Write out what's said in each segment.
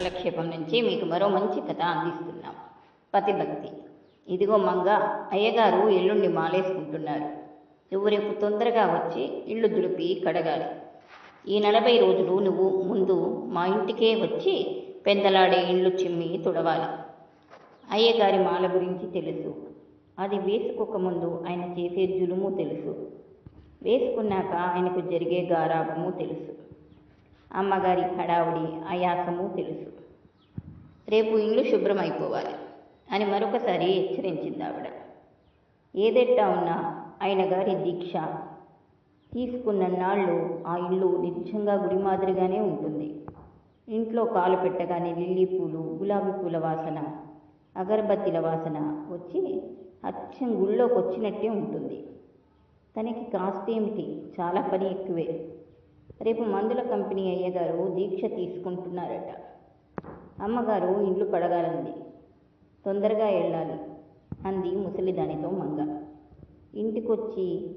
కాలక్షేపం నుంచి మీకు మరో మంచి కథ అందిస్తున్నాం. పతిభక్తి. ఇదిగో మంగ అయ్యగారు ఇల్లుండి మాలేసుకుంటున్నారు. నువ్వు రేపు తొందరగా వచ్చి ఇల్లు దులిపి కడగాలి. ఈ నలభై రోజులు నువ్వు ముందు మా ఇంటికే వచ్చి పెందలాడే ఇల్లు చిమ్మి తుడవాలి. అయ్యగారి మాల గురించి తెలుసు. అది వేసుకోకముందు ఆయన చేసే జులుము తెలుసు. వేసుకున్నాక ఆయనకు జరిగే గారాభము తెలుసు. అమ్మగారి హడావుడి ఆయాసము తెలుసు. రేపు ఇల్లు శుభ్రం అయిపోవాలి అని మరొకసారి హెచ్చరించింది ఆవిడ. ఏదెట్టా ఉన్నా ఆయన గారి దీక్ష తీసుకున్న నాళ్ళు ఆ ఇల్లు నిజంగా గుడి మాదిరిగానే ఉంటుంది. ఇంట్లో కాలు పెట్టగానే లిల్లీ పూలు గులాబీ పూల వాసన అగరబత్తిల వాసన వచ్చి అచ్చం గుళ్ళోకి వచ్చినట్టే ఉంటుంది. తనకి కాస్త ఏమిటి? చాలా పని ఎక్కువే. రేపు మందుల కంపెనీ అయ్యగారు దీక్ష తీసుకుంటున్నారట. అమ్మగారు ఇండ్లు కడగాలంది. తొందరగా వెళ్ళాలి అంది ముసలిదానితో మంగ. ఇంటికొచ్చి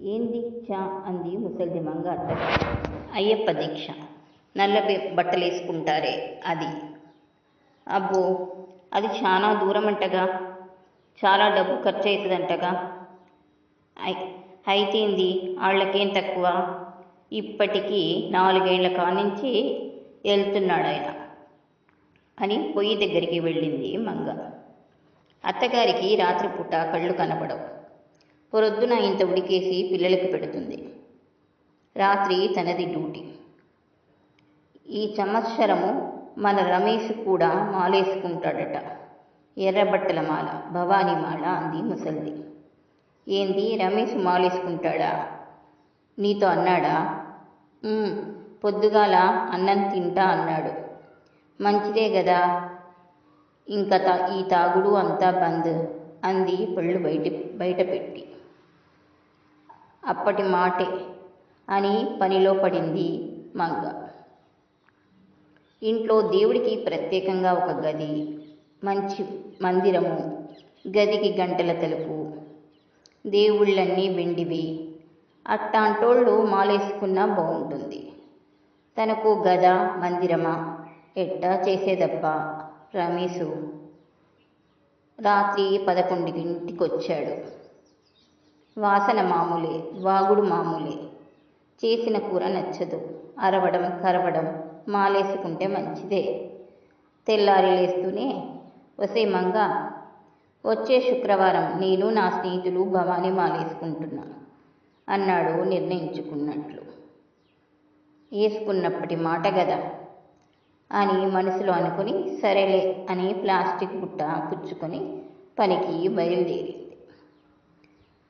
ఏం దీక్ష అంది ముసలిది మంగ అత్తగా అయ్యప్ప దీక్ష. నల్ల బట్టలు బట్టలేసుకుంటారే అది. అబ్బో అది చాలా దూరం అంటగా చాలా డబ్బు ఖర్చు అవుతుందంటగా అయి- అయితేంది వాళ్ళకేం తక్కువ? ఇప్పటికీ నాలుగేళ్ళ కానించి వెళ్తున్నాడు ఆయన అని పొయ్యి దగ్గరికి వెళ్ళింది మంగ. అత్తగారికి రాత్రిపూట కళ్ళు కనపడవు పొరొద్దున ఇంత ఉడికేసి పిల్లలకు పెడుతుంది. రాత్రి తనది డ్యూటీ. ఈ సంవత్సరము మన రమేష్ కూడా మాలేసుకుంటాడట. ఎర్రబట్టల మాల భవానీ మాల అంది ముసల్ది. ఏంది రమేష్ మాలేసుకుంటాడా? నీతో అన్నాడా? పొద్దుగాల అన్నం తింటా అన్నాడు. మంచిదే కదా ఇంకా తా ఈ తాగుడు అంతా బంద్ అంది పళ్ళు బయట బయట పెట్టి. అప్పటి మాటే అని పనిలో పడింది మంగ. ఇంట్లో దేవుడికి ప్రత్యేకంగా ఒక గది మంచి మందిరము గదికి గంటల తలుపు. దేవుళ్ళన్నీ వెండివి. అట్టాంటోళ్ళు మాలేసుకున్నా బాగుంటుంది తనకు గద మందిరమా? ఎట్టా చేసేదబ్బా? రమేశు రాత్రి పదకొండింటికొచ్చాడు. వాసన మామూలే వాగుడు మామూలే. చేసిన కూర నచ్చదు. అరవడం కరవడం మాలేసుకుంటే మంచిదే. తెల్లారి లేస్తూనే వసే మంగ వచ్చే శుక్రవారం నేను నా స్నేహితులు భవానీ మాలేసుకుంటున్నాను అన్నాడు నిర్ణయించుకున్నట్లు. వేసుకున్నప్పటి మాట కదా అని మనసులో అనుకుని సరేలే అని ప్లాస్టిక్ బుట్ట పుచ్చుకొని పనికి బయలుదేరింది.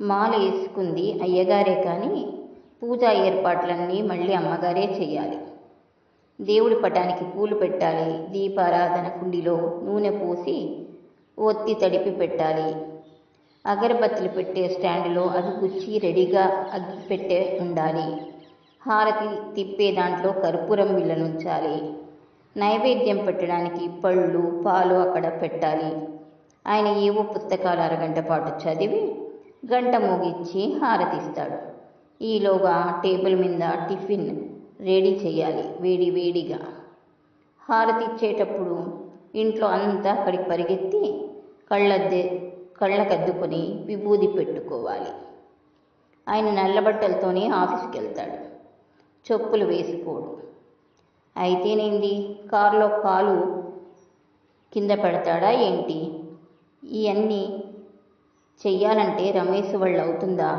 మాల వేసుకుంది అయ్యగారే కానీ పూజా ఏర్పాట్లన్నీ మళ్ళీ అమ్మగారే చేయాలి. దేవుడి పటానికి పూలు పెట్టాలి దీపారాధన కుండిలో నూనె పోసి ఒత్తి తడిపి పెట్టాలి అగరబత్తులు పెట్టే స్టాండ్లో అది గుచ్చి రెడీగా అగ్గి పెట్టే ఉండాలి. హారతి తిప్పే దాంట్లో కర్పూరం బిళ్ళనుంచాలి నైవేద్యం పెట్టడానికి పళ్ళు పాలు అక్కడ పెట్టాలి. ఆయన ఏవో పుస్తకాలు అరగంట పాటు చదివి గంట ముగిచ్చి హారతిస్తాడు. ఈలోగా టేబుల్ మీద టిఫిన్ రెడీ చేయాలి వేడి వేడిగా. హారతి ఇచ్చేటప్పుడు ఇంట్లో అంతా అక్కడికి పరిగెత్తి కళ్ళద్దే కళ్ళకద్దుకొని విభూది పెట్టుకోవాలి. ఆయన నల్లబట్టలతోనే ఆఫీస్కి వెళ్తాడు చెప్పులు వేసుకోడు. అయితేనేంది? కారులో కాలు కింద పెడతాడా ఏంటి? ఇవన్నీ చెయ్యాలంటే రమేష్ వాళ్ళు అవుతుందా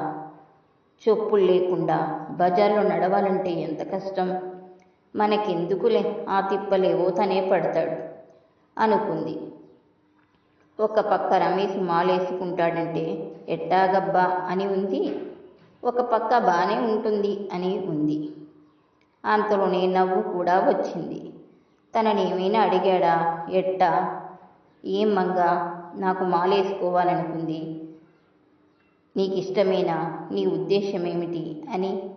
చెప్పులు లేకుండా బజార్లో నడవాలంటే ఎంత కష్టం? మనకెందుకులే ఆ తిప్పలేవో తనే పడతాడు అనుకుంది. ఒక పక్క రమేష్ మాలేసుకుంటాడంటే ఎట్టాగబ్బా అని ఉంది. ఒక పక్క బాగానే ఉంటుంది అని ఉంది. అంతలోనే నవ్వు కూడా వచ్చింది. తనని ఏమైనా అడిగాడా? ఎట్టా? ఏం మంగా? నాకు మాలేసుకోవాలనుకుంది. నీకు ఇష్టమేనా నీ ఉద్దేశం ఏమిటి అని.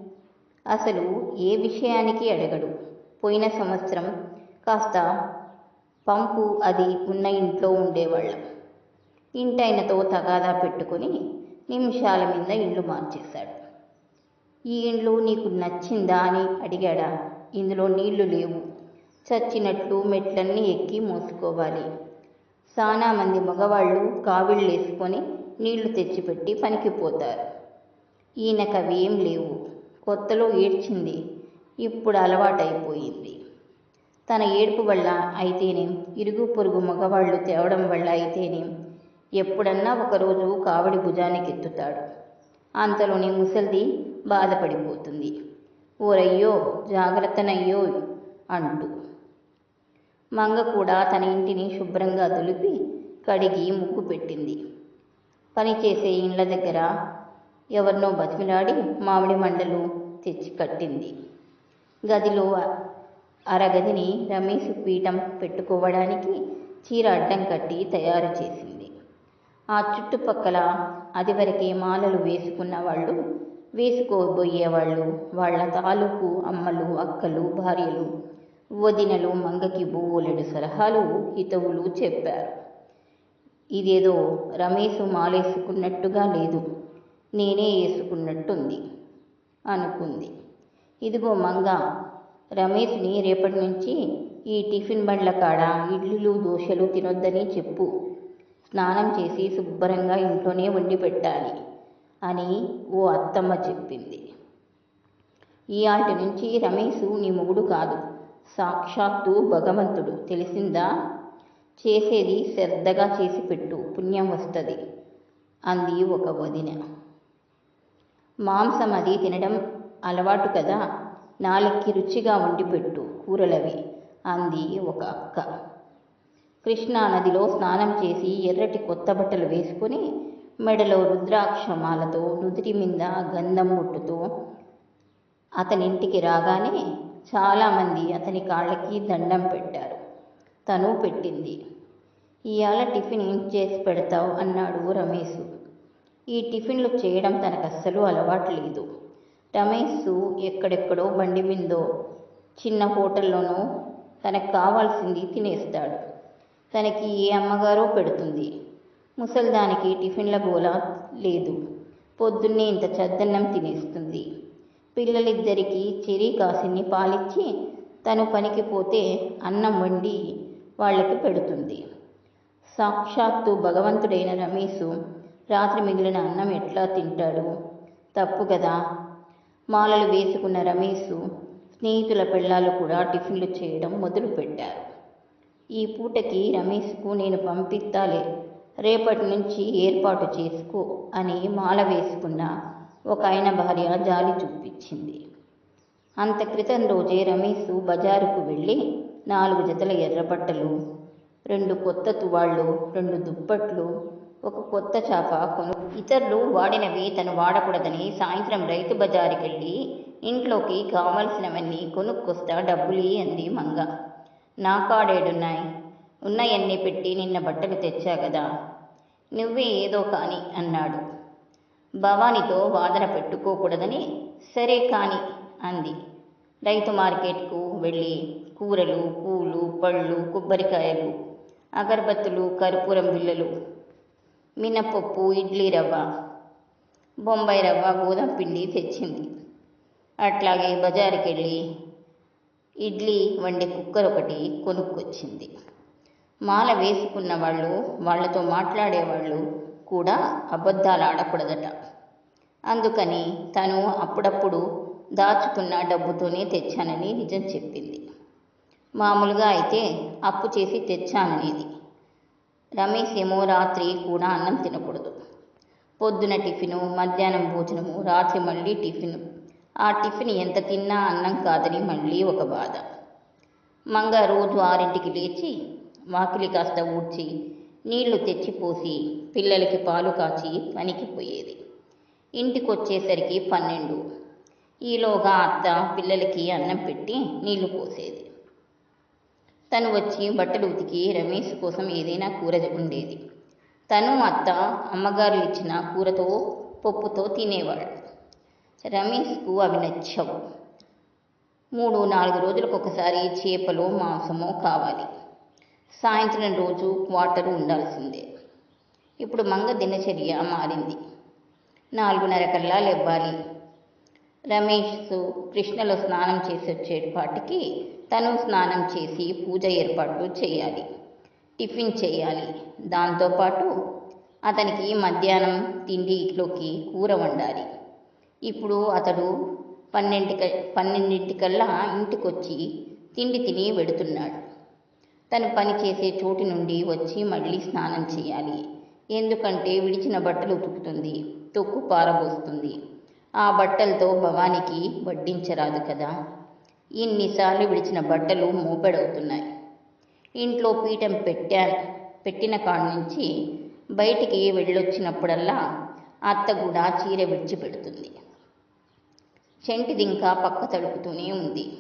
అసలు ఏ విషయానికి అడగడు. పోయిన సంవత్సరం కాస్త పంపు అది ఉన్న ఇంట్లో ఉండేవాళ్ళం. ఇంటాయనతో తగాదా పెట్టుకొని నిమిషాల మీద ఇల్లు మార్చేశాడు. ఈ ఇండ్లు నీకు నచ్చిందా అని అడిగాడా. ఇందులో నీళ్ళు లేవు. చచ్చినట్లు మెట్లన్నీ ఎక్కి మోసుకోవాలి. చాలా మంది మగవాళ్ళు కావిళ్ళు వేసుకొని నీళ్ళు తెచ్చిపెట్టి పనికిపోతారు ఈయనకు ఏం లేవు. కొత్తలో ఏడ్చింది. ఇప్పుడు అలవాటైపోయింది. తన ఏడుపు వల్ల అయితేనేం? ఇరుగు పొరుగు మగవాళ్ళు తేవడం వల్ల అయితేనేం? ఎప్పుడన్నా ఒకరోజు కావడి భుజానికి ఎత్తుతాడు అంతలోనే ముసలిది బాధపడిపోతుంది. ఓరయ్యో జాగ్రత్తనయ్యో అంటూ. మంగ కూడా తన ఇంటిని శుభ్రంగా దులిపి కడిగి ముగ్గు పెట్టింది. పనిచేసే ఇండ్ల దగ్గర ఎవరినో బతిమిలాడి మామిడి మండలు తెచ్చి కట్టింది. గదిలో అరగదిని రమేష్ పీఠం పెట్టుకోవడానికి చీర అడ్డం కట్టి తయారు చేసింది. ఆ చుట్టుపక్కల అదివరకే మాలలు వేసుకున్న వాళ్ళు వేసుకోబోయేవాళ్ళు వాళ్ళ తాలూకు అమ్మలు అక్కలు భార్యలు వదినలు మంగకి బోలెడు సలహాలు హితవులు చెప్పారు. ఇదేదో రమేష్ మాలేసుకున్నట్టుగా లేదు నేనే వేసుకున్నట్టుంది అనుకుంది. ఇదిగో మంగ రమేష్ని రేపటి నుంచి ఈ టిఫిన్ బండ్ల కాడ ఇడ్లీలు దోశలు తినొద్దని చెప్పు. స్నానం చేసి శుభ్రంగా ఇంట్లోనే వండి పెట్టాలి అని ఓ అత్తమ్మ చెప్పింది. ఈ ఆటి నుంచి రమేష్ నీ మొగుడు కాదు సాక్షాత్తు భగవంతుడు. తెలిసిందా? చేసేది శ్రద్ధగా చేసి పెట్టు పుణ్యం వస్తుంది అంది ఒక వదిన. మాంసం అది తినడం అలవాటు కదా? నాలుగుకి రుచిగా వండిపెట్టు కూరలవి అంది ఒక అక్క. కృష్ణా నదిలో స్నానం చేసి ఎర్రటి కొత్త బట్టలు వేసుకొని మెడలో రుద్రాక్షమాలతో నుదిరి మీద గంధం ముట్టుతో అతనింటికి రాగానే చాలామంది అతని కాళ్ళకి దండం పెట్టారు. తను పెట్టింది. ఇవాళ టిఫిన్ ఏం చేసి పెడతావు? అన్నాడు రమేష్. ఈ టిఫిన్లు చేయడం తనకు అస్సలు అలవాటు లేదు. రమేష్ ఎక్కడెక్కడో బండి మీందో చిన్న హోటల్లోనో తనకు కావాల్సింది తినేస్తాడు. తనకి ఏ అమ్మగారో పెడుతుంది. ముసల్దానికి టిఫిన్ల గోల లేదు. పొద్దున్నే ఇంత చద్దన్నం తినేస్తుంది. పిల్లలిద్దరికీ చెరి కాసిని పాలిచ్చి తను పనికి పోతే అన్నం వండి వాళ్ళకి పెడుతుంది. సాక్షాత్తు భగవంతుడైన రమేష్ రాత్రి మిగిలిన అన్నం ఎట్లా తింటాడు? తప్పు కదా. మాలలు వేసుకున్న రమేష్ స్నేహితుల పెళ్ళాలు కూడా టిఫిన్లు చేయడం మొదలుపెట్టారు. ఈ పూటకి రమేష్కు నేను పంపిస్తాలే రేపటి నుంచి ఏర్పాటు చేసుకో అని మాల వేసుకున్న ఒక ఆయన భార్య జాలి చూపించింది. అంత క్రితం రోజే రమేష్ బజారుకు వెళ్ళి నాలుగు జతల ఎర్రబట్టలు రెండు కొత్త తువాళ్ళు రెండు దుప్పట్లు ఒక కొత్త చేప కొను. ఇతరులు వాడినవి తను వాడకూడదని సాయంత్రం రైతు బజారుకి వెళ్ళి ఇంట్లోకి కావలసినవన్నీ కొనుక్కొస్తా డబ్బులు అంది మంగ. నా కాడేడున్నాయి. ఉన్నాయన్నీ పెట్టి నిన్న బట్టలు తెచ్చా కదా నువ్వే ఏదో కాని అన్నాడు. భవానితో వాదన పెట్టుకోకూడదని సరే కాని అంది. రైతు మార్కెట్కు వెళ్ళి కూరలు పూలు పళ్ళు కొబ్బరికాయలు అగరబత్తులు కర్పూరం బిళ్ళలు మినపప్పు ఇడ్లీ రవ్వ బొంబాయి రవ్వ గోధుమ పిండి తెచ్చింది. అట్లాగే బజారుకి వెళ్ళి ఇడ్లీ వండే కుక్కర్ ఒకటి కొనుక్కొచ్చింది. మాల వేసుకున్న వాళ్ళు వాళ్ళతో మాట్లాడేవాళ్ళు కూడా అబద్ధాలు ఆడకూడదట. అందుకని తను అప్పుడప్పుడు దాచుకున్న డబ్బుతోనే తెచ్చానని నిజం చెప్పింది. మామూలుగా అయితే అప్పు చేసి తెచ్చాననేది రమేష్ ఏమో రాత్రి కూడా అన్నం తినకూడదు. పొద్దున టిఫిను మధ్యాహ్నం భోజనము రాత్రి మళ్ళీ టిఫిను. ఆ టిఫిన్ ఎంత తిన్నా అన్నం కాదని మళ్ళీ ఒక బాధ. మంగ రోజు ఆరింటికి లేచి వాకిలి కాస్త ఊడ్చి నీళ్ళు తెచ్చిపోసి పిల్లలకి పాలు కాచి పనికి పోయేది. ఇంటికొచ్చేసరికి పన్నెండు. ఈలోగా అత్త పిల్లలకి అన్నం పెట్టి నీళ్ళు పోసేది. తను వచ్చి బట్టలు ఉతికి రమేష్ కోసం ఏదైనా కూర ఉండేది. తను అత్త అమ్మగారు ఇచ్చిన కూరతో పప్పుతో తినేవాడు రమేష్కు అవి నచ్చవు. మూడు నాలుగు రోజులకు ఒకసారి చేపలు మాంసమో కావాలి. సాయంత్రం రోజు క్వార్టర్ ఉండాల్సిందే. ఇప్పుడు మంగ దినచర్య మారింది. నాలుగున్నర కల్లా లెవ్వాలి రమేష్ కృష్ణలో స్నానం చేసి వచ్చేపాటికి తను స్నానం చేసి పూజ ఏర్పాట్లు చేయాలి. టిఫిన్ చేయాలి. దాంతోపాటు అతనికి మధ్యాహ్నం తిండి ఇంట్లోకి కూర వండాలి. ఇప్పుడు అతడు పన్నెండుక పన్నెండింటికల్లా ఇంటికొచ్చి తిండి తిని వెడుతున్నాడు. తను పని చేసే చోటు నుండి వచ్చి మళ్ళీ స్నానం చేయాలి. ఎందుకంటే విడిచిన బట్టలు ఉతుకుతుంది తొక్కు పారబోస్తుంది. ఆ బట్టలతో భవానికి వడ్డించరాదు కదా. ఇన్నిసార్లు విడిచిన బట్టలు మోపెడవుతున్నాయి. ఇంట్లో పీఠం పెట్టా పెట్టిన కాడ నుంచి బయటికి వెళ్ళొచ్చినప్పుడల్లా అత్త కూడా చీర విడిచిపెడుతుంది చెంటిది ఇంకా పక్క తడుపుతూనే ఉంది.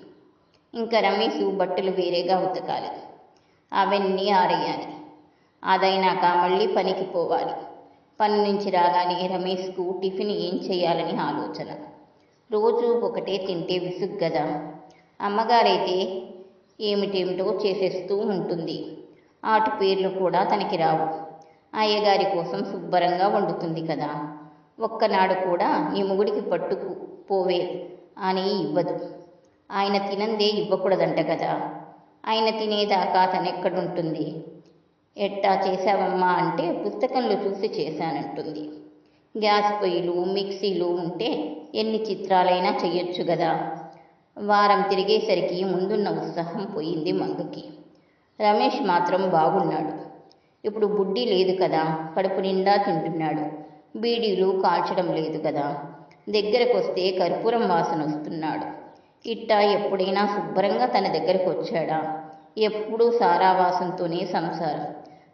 ఇంకా రమేష్ బట్టలు వేరేగా ఉతకాలి. అవన్నీ ఆరేయాలి. అదైనాక మళ్ళీ పనికి పోవాలి. పని నుంచి రాగానే రమేష్కు టిఫిన్ ఏం చేయాలని ఆలోచన. రోజు ఒకటే తింటే విసుగు కదా అమ్మగారైతే ఏమిటేమిటో చేసేస్తూ ఉంటుంది. ఆటు పేర్లు కూడా తనకి రావు. అయ్యగారి కోసం శుభ్రంగా వండుతుంది కదా. ఒక్కనాడు కూడా ఈ మొగుడికి పట్టుకు పోవే అని ఇవ్వదు. ఆయన తినందే ఇవ్వకూడదంట కదా. ఆయన తినేదాకా తనెక్కడుంటుంది ఎట్టా చేశావమ్మా అంటే పుస్తకంలో చూసి చేశానంటుంది. గ్యాస్ పొయ్యిలు మిక్సీలు ఉంటే ఎన్ని చిత్రాలైనా చెయ్యొచ్చు కదా వారం తిరిగేసరికి ముందున్న ఉత్సాహం పోయింది మంగకి రమేష్ మాత్రం బాగున్నాడు. ఇప్పుడు బుడ్డి లేదు కదా కడుపు నిండా తింటున్నాడు. బీడీలు కాల్చడం లేదు కదా. దగ్గరకు వస్తే కర్పూరం వాసన వస్తున్నాడు. ఇట్టా ఎప్పుడైనా శుభ్రంగా తన దగ్గరకు వచ్చాడా ఎప్పుడూ సారావాసంతోనే సంసారం.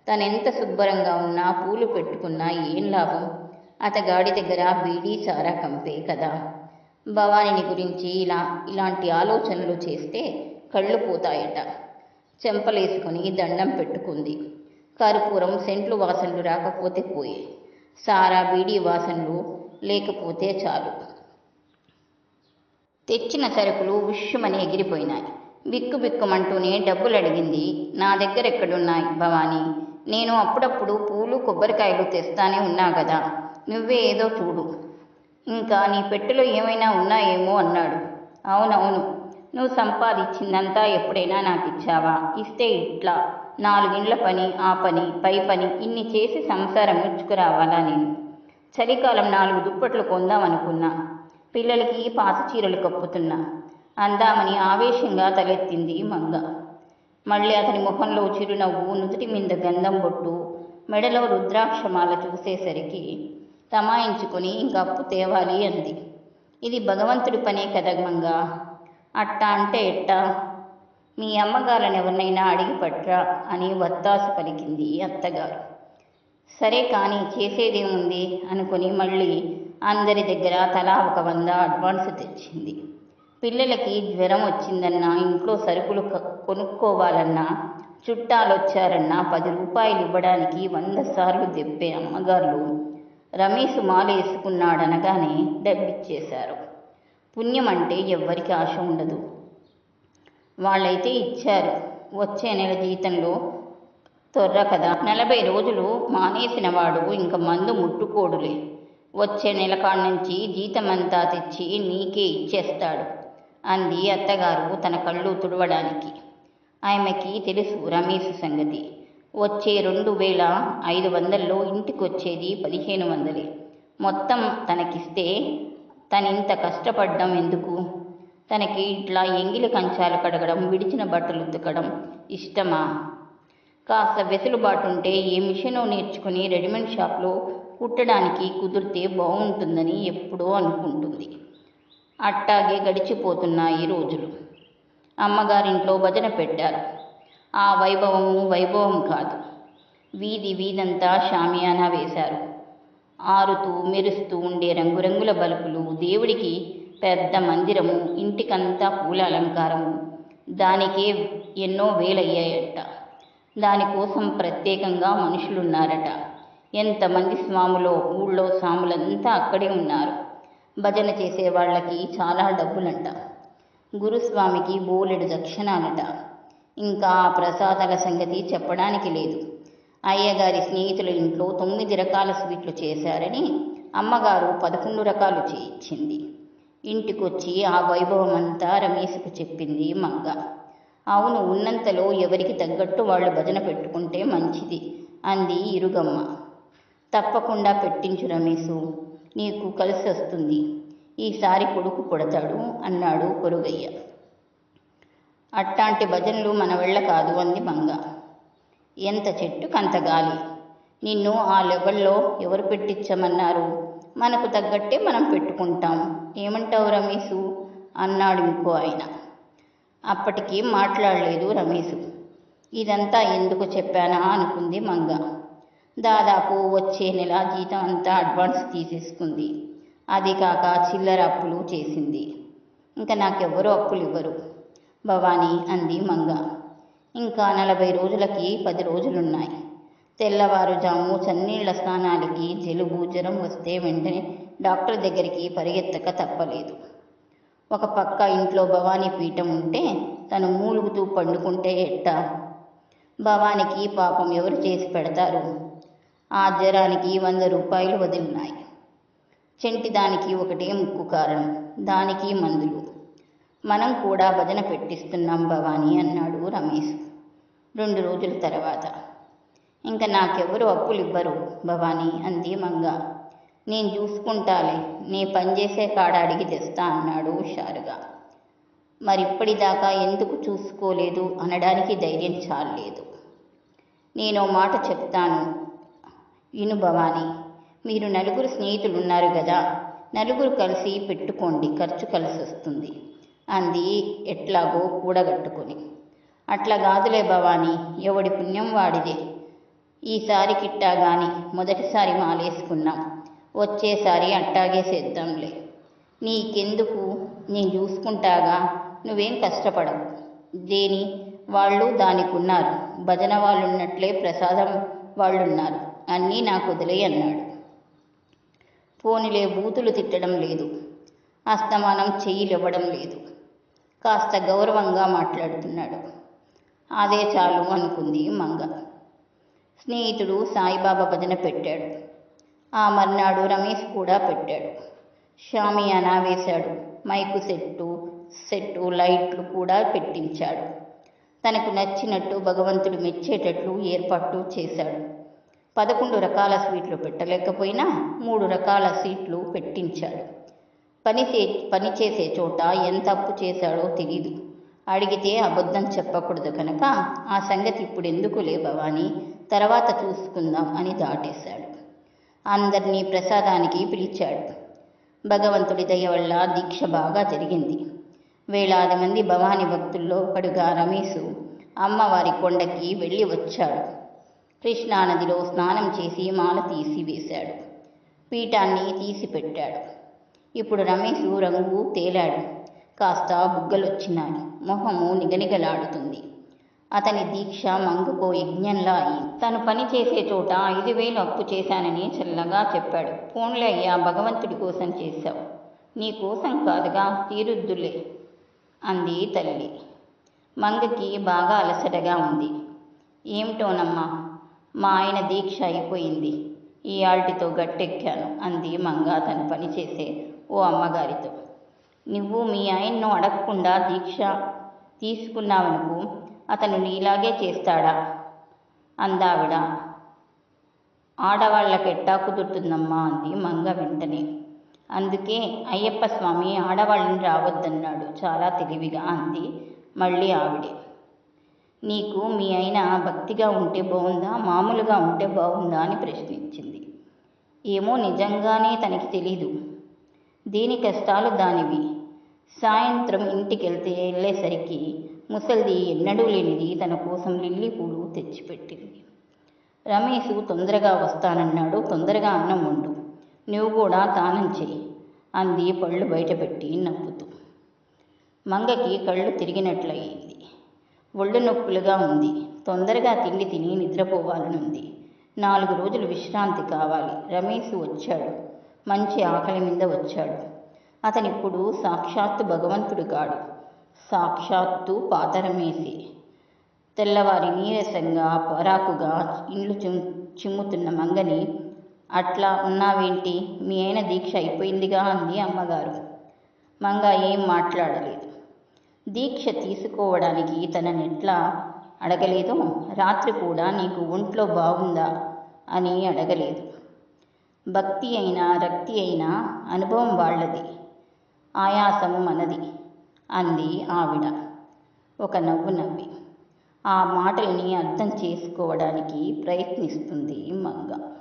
తనెంత శుభ్రంగా ఉన్నా పూలు పెట్టుకున్నా ఏం లాభం? అతగాడి దగ్గర బీడీ సారా కంపే కదా. భవానిని గురించి ఇలా ఇలాంటి ఆలోచనలు చేస్తే కళ్ళు పోతాయట. చెంపలేసుకుని దండం పెట్టుకుంది. కర్పూరం సెంట్లు వాసనలు రాకపోతే పోయే. సారా బీడీ వాసనలు లేకపోతే చాలు. తెచ్చిన సరుకులు విష్యుమని ఎగిరిపోయినాయి. బిక్కు బిక్కుమంటూనే డబ్బులు అడిగింది. నా దగ్గర ఎక్కడున్నాయి భవానీ? నేను అప్పుడప్పుడు పూలు కొబ్బరికాయలు తెస్తానే ఉన్నా కదా నువ్వే ఏదో చూడు. ఇంకా నీ పెట్టెలో ఏమైనా ఉన్నాయేమో అన్నాడు. అవునవును నువ్వు సంపాదించిందంతా ఎప్పుడైనా నాకు ఇచ్చావా ఇస్తే ఇట్లా. నాలుగిండ్ల పని ఆ పని పై పని ఇన్ని చేసి సంసారం ముచ్చుకురావాలా నేను? చలికాలం నాలుగు దుప్పట్లు కొందామనుకున్నా. పిల్లలకి పాత చీరలు కప్పుతున్నా. అందామని ఆవేశంగా తలెత్తింది మంగ. మళ్ళీ అతని ముఖంలో చిరునవ్వు నుదుటి మీద గంధం బొట్టు మెడలో రుద్రాక్షమాల చూసేసరికి తమాయించుకుని ఇంకప్పు తేవాలి అంది. ఇది భగవంతుడి పనే కదా అట్టా అంటే ఎట్టా? మీ అమ్మగారని ఎవరినైనా అడిగి పట్రా అని వత్తాసు పలికింది అత్తగారు. సరే కానీ చేసేదేముంది అనుకుని మళ్ళీ అందరి దగ్గర తలా ఒక వంద అడ్వాన్స్ తెచ్చింది. పిల్లలకి జ్వరం వచ్చిందన్న ఇంట్లో సరుకులు కొనుక్కోవాలన్నా చుట్టాలు వచ్చారన్నా పది రూపాయలు ఇవ్వడానికి వంద సార్లు చెప్పే అమ్మగారులు రమేష్ మాల వేసుకున్నాడనగానే డబ్బిచ్చేశారు. పుణ్యం అంటే ఎవ్వరికి ఆశ ఉండదు. వాళ్ళైతే ఇచ్చారు. వచ్చే నెల జీతంలో తొర్ర కదా. నలభై రోజులు మానేసిన వాడు ఇంక మందు ముట్టుకోడులే. వచ్చే నెలకాడ నుంచి జీతమంతా తెచ్చి నీకే ఇచ్చేస్తాడు అంది అత్తగారు తన కళ్ళు తుడవడానికి. ఆమెకి తెలుసు రమేష్ సంగతి. వచ్చే రెండు వేల ఐదు వందల్లో ఇంటికి వచ్చేది పదిహేను వందలే. మొత్తం తనకిస్తే తనింత కష్టపడ్డం ఎందుకు? తనకి ఇట్లా ఎంగిలి కంచాలు కడగడం విడిచిన బట్టలు ఉతకడం ఇష్టమా? కాస్త వెసులుబాటు ఉంటే ఏ మిషను నేర్చుకుని రెడీమేడ్ షాప్లో కుట్టడానికి కుదిరితే బాగుంటుందని ఎప్పుడో అనుకుంటుంది. అట్టాగే గడిచిపోతున్నాయి రోజులు. అమ్మగారింట్లో భజన పెట్టారు. ఆ వైభవము వైభవం కాదు. వీధి వీధంతా షామియానా వేశారు. ఆరుతూ మెరుస్తూ ఉండే రంగురంగుల బల్బులు దేవుడికి పెద్ద మందిరము ఇంటికంతా పూల అలంకారము దానికే ఎన్నో వేలయ్యాయట. దానికోసం ప్రత్యేకంగా మనుషులున్నారట. ఎంతమంది స్వాములో ఊళ్ళో స్వాములంతా అక్కడే ఉన్నారు. భజన చేసే వాళ్ళకి చాలా డబ్బులంట. గురుస్వామికి బోలెడు దక్షిణాలట. ఇంకా ఆ ప్రసాదాల సంగతి చెప్పడానికి లేదు. అయ్యగారి స్నేహితుల ఇంట్లో తొమ్మిది రకాల స్వీట్లు చేశారని అమ్మగారు పదకొండు రకాలు చేయించింది ఇంటికొచ్చి ఆ వైభవం అంతా రమేష్కు చెప్పింది మంగ అవును ఉన్నంతలో ఎవరికి తగ్గట్టు వాళ్ళు భజన పెట్టుకుంటే మంచిది అంది ఇరుగమ్మ. తప్పకుండా పెట్టించు రమేశు నీకు కలిసి వస్తుంది ఈసారి కొడుకు పుడతాడు అన్నాడు కొరుగయ్య. అట్టాంటి భజనలు మన వెళ్ళ కాదు అంది మంగ ఎంత చెట్టుకంత గాలి. నిన్ను ఆ లెవెల్లో ఎవరు పెట్టించమన్నారు? మనకు తగ్గట్టే మనం పెట్టుకుంటాం. ఏమంటావు రమేశు? అన్నాడు ఇంకో ఆయన. అప్పటికి మాట్లాడలేదు రమేశు. ఇదంతా ఎందుకు చెప్పానా అనుకుంది మంగ దాదాపు వచ్చే నెల జీతం అంతా అడ్వాన్స్ తీసేసుకుంది. అది కాక చిల్లర అప్పులు చేసింది. ఇంకా నాకెవ్వరూ అప్పులు ఇవ్వరు. భవానీ అంది మంగ. ఇంకా నలభై రోజులకి పది రోజులున్నాయి. తెల్లవారుజాము చన్నీళ్ళ స్నానాలకి జలుబు జ్వరం వస్తే వెంటనే డాక్టర్ దగ్గరికి పరిగెత్తక తప్పలేదు. ఒక పక్క ఇంట్లో భవానీ పీఠం ఉంటే తను మూలుగుతూ పండుకుంటే ఎట్టా? భవానికి పాపం ఎవరు చేసి పెడతారు? ఆ జ్వరానికి వంద రూపాయలు వదిలినాయి. చెంటి దానికి ఒకటే ముక్కు కారణం. దానికి మందులు. మనం కూడా భజన పెట్టిస్తున్నాం భవానీ అన్నాడు రమేష్. రెండు రోజుల తర్వాత. ఇంకా నాకెవరు అప్పులు ఇవ్వరు భవానీ అంది మంగ. నేను చూసుకుంటాలే. నీ పనిచేసే కాడ అడిగి తెస్తా అన్నాడు హుషారుగా. మరిప్పటిదాకా ఎందుకు చూసుకోలేదు? అనడానికి ధైర్యం చాలలేదు. నేను ఓ మాట చెప్తాను. ఇను భవానీ. మీరు నలుగురు స్నేహితులు ఉన్నారు కదా నలుగురు కలిసి పెట్టుకోండి ఖర్చు కలిసి వస్తుంది. అంది ఎట్లాగో కూడగట్టుకొని. అట్లా కాదులే భవానీ ఎవడి పుణ్యం వాడిదే. ఈసారి కిట్టా గాని మొదటిసారి మాలేసుకున్నాం. వచ్చేసారి అట్టాగే చేద్దాంలే. నీకెందుకు? నేను చూసుకుంటాగా? నువ్వేం కష్టపడవు దేని? వాళ్ళు దానికి ఉన్నారు భజన వాళ్ళు ఉన్నట్లే ప్రసాదం వాళ్ళున్నారు. అన్నీ నాకు వదిలే అన్నాడు పోనిలే బూతులు తిట్టడం లేదు. అస్తమానం చెయ్యిలివ్వడం లేదు. కాస్త గౌరవంగా మాట్లాడుతున్నాడు. అదే చాలు అనుకుంది మంగ. స్నేహితుడు సాయిబాబా భజన పెట్టాడు. ఆ మర్నాడు రమేష్ కూడా పెట్టాడు. షామియానా వేశాడు. మైకు సెట్టు సెట్టు లైట్లు కూడా పెట్టించాడు. తనకు నచ్చినట్టు భగవంతుడు మెచ్చేటట్లు ఏర్పాటు చేశాడు. పదకొండు రకాల స్వీట్లు పెట్టలేకపోయినా మూడు రకాల సీట్లు పెట్టించాడు. పని చే పని చేసే చోట ఎంత అప్పు చేశాడో తెలీదు. అడిగితే అబద్ధం చెప్పకూడదు కనుక ఆ సంగతి ఇప్పుడు ఎందుకు లే భవాని తర్వాత చూసుకుందాం అని దాటేశాడు. అందరినీ ప్రసాదానికి పిలిచాడు. భగవంతుడి దయ వల్ల దీక్ష బాగా జరిగింది. వేలాది మంది భవాని భక్తుల్లో ఒకడుగా రమేశు అమ్మవారి కొండకి వెళ్ళి వచ్చాడు. కృష్ణానదిలో స్నానం చేసి మాల తీసివేశాడు పీఠాన్ని తీసిపెట్టాడు. ఇప్పుడు రమేష్ రంగు తేలాడు. కాస్త బుగ్గలొచ్చినాయి. మొహము నిగనిగలాడుతుంది. అతని దీక్ష మంగుకో యజ్ఞంలా అయింది. తను పని చేసే చోట ఐదు వేలు అప్పు చేశానని చల్లగా చెప్పాడు. ఫోన్లే అయ్యా భగవంతుడి కోసం చేశావు. నీ కోసం కాదుగా తీరుద్దులే అంది తల్లి. మంగకి బాగా అలసటగా ఉంది. ఏమిటోనమ్మా మా ఆయన దీక్ష అయిపోయింది. ఈ ఆల్టితో గట్టెక్కాను. అంది మంగ తను పనిచేసే ఓ అమ్మగారితో. నువ్వు మీ ఆయన్ను అడగకుండా దీక్ష తీసుకున్నావనుకో అతను నీలాగే చేస్తాడా? అందావిడ. ఆడవాళ్ళకెట్టా కుదురుతుందమ్మా అంది మంగ వెంటనే. అందుకే అయ్యప్ప స్వామి ఆడవాళ్ళని రావద్దన్నాడు. చాలా తెలివిగా అంది మళ్ళీ ఆవిడే. నీకు మీ అయిన భక్తిగా ఉంటే బాగుందా? మామూలుగా ఉంటే బాగుందా? అని ప్రశ్నించింది. ఏమో నిజంగానే తనకి తెలీదు. దీని కష్టాలు దానివి. సాయంత్రం ఇంటికెళ్తే వెళ్ళేసరికి ముసలిది ఎన్నడూ లేనిది తన కోసం లిల్లీ పూలు తెచ్చిపెట్టింది. రమేష్ తొందరగా వస్తానన్నాడు. తొందరగా అన్నం వండు. నువ్వు కూడా తానం చెయ్యి అంది పళ్ళు బయటపెట్టి నవ్వుతూ. మంగకి కళ్ళు తిరిగినట్లయి ఒళ్ళు నొప్పులుగా ఉంది. తొందరగా తిండి తిని నిద్రపోవాలనుంది. నాలుగు రోజులు విశ్రాంతి కావాలి. రమేష్ వచ్చాడు. మంచి ఆకలి మీద వచ్చాడు. అతనిప్పుడు సాక్షాత్తు భగవంతుడు కాడు. సాక్షాత్తు పాతరమేసి తెల్లవారి నీరసంగా పరాకుగా ఇండ్లు చిమ్ చిమ్ముతున్న మంగని అట్లా ఉన్నావేంటి? మీ అయిన దీక్ష అయిపోయిందిగా అంది అమ్మగారు. మంగ ఏం మాట్లాడలేదు. దీక్ష తీసుకోవడానికి తననెట్లా అడగలేదో. రాత్రి కూడా నీకు ఒంట్లో బాగుందా? అని అడగలేదు. భక్తి అయినా రక్తి అయినా అనుభవం వాళ్ళది. ఆయాసం మనది అంది ఆవిడ. ఒక నవ్వు నవ్వి. ఆ మాటల్ని అర్థం చేసుకోవడానికి ప్రయత్నిస్తుంది మంగ.